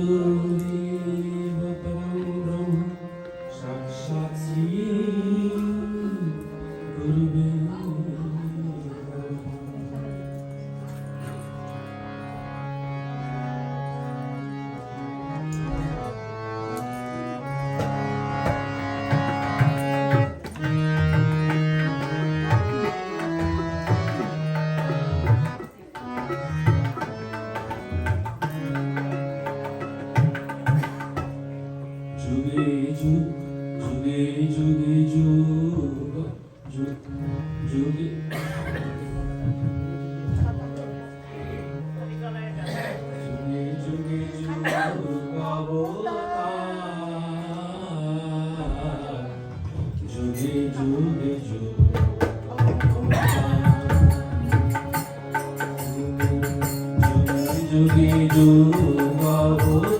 you. যুগে যুগ যুগে যুগে যুগ যুগে যুগে। যুগ যোগী যোগ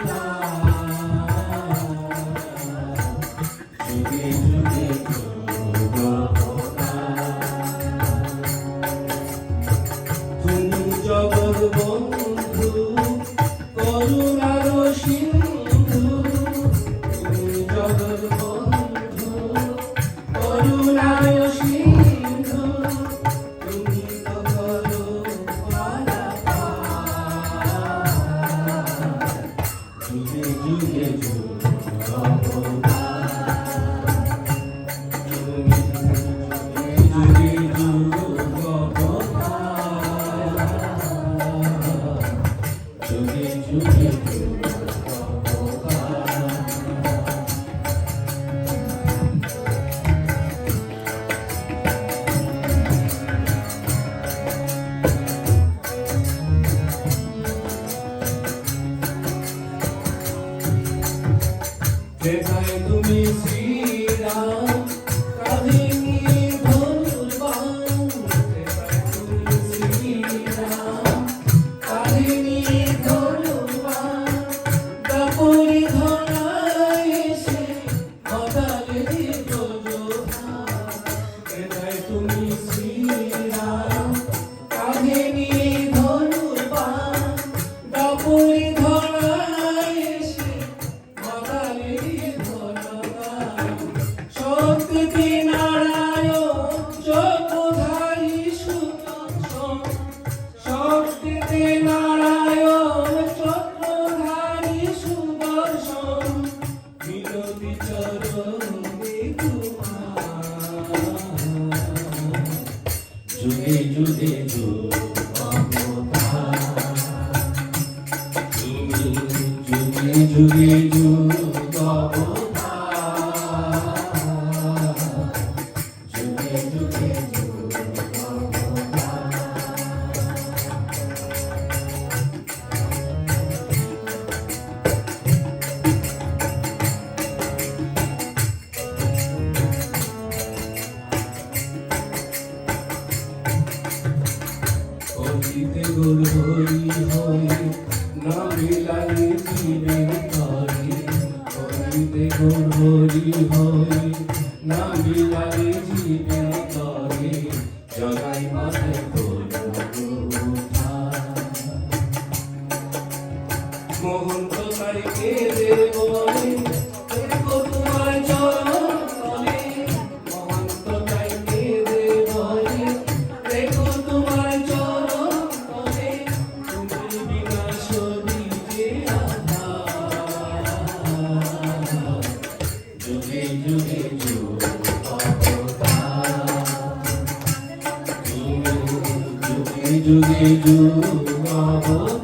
Amém. Pensa em tu me. জুড়ে জুড়ে জুড়ে জুড়ে জুড়ে হইতে গোল হই হই না মিলালে জীবের পারি হইতে গোল হই হই না মিলালে যুগে যুগ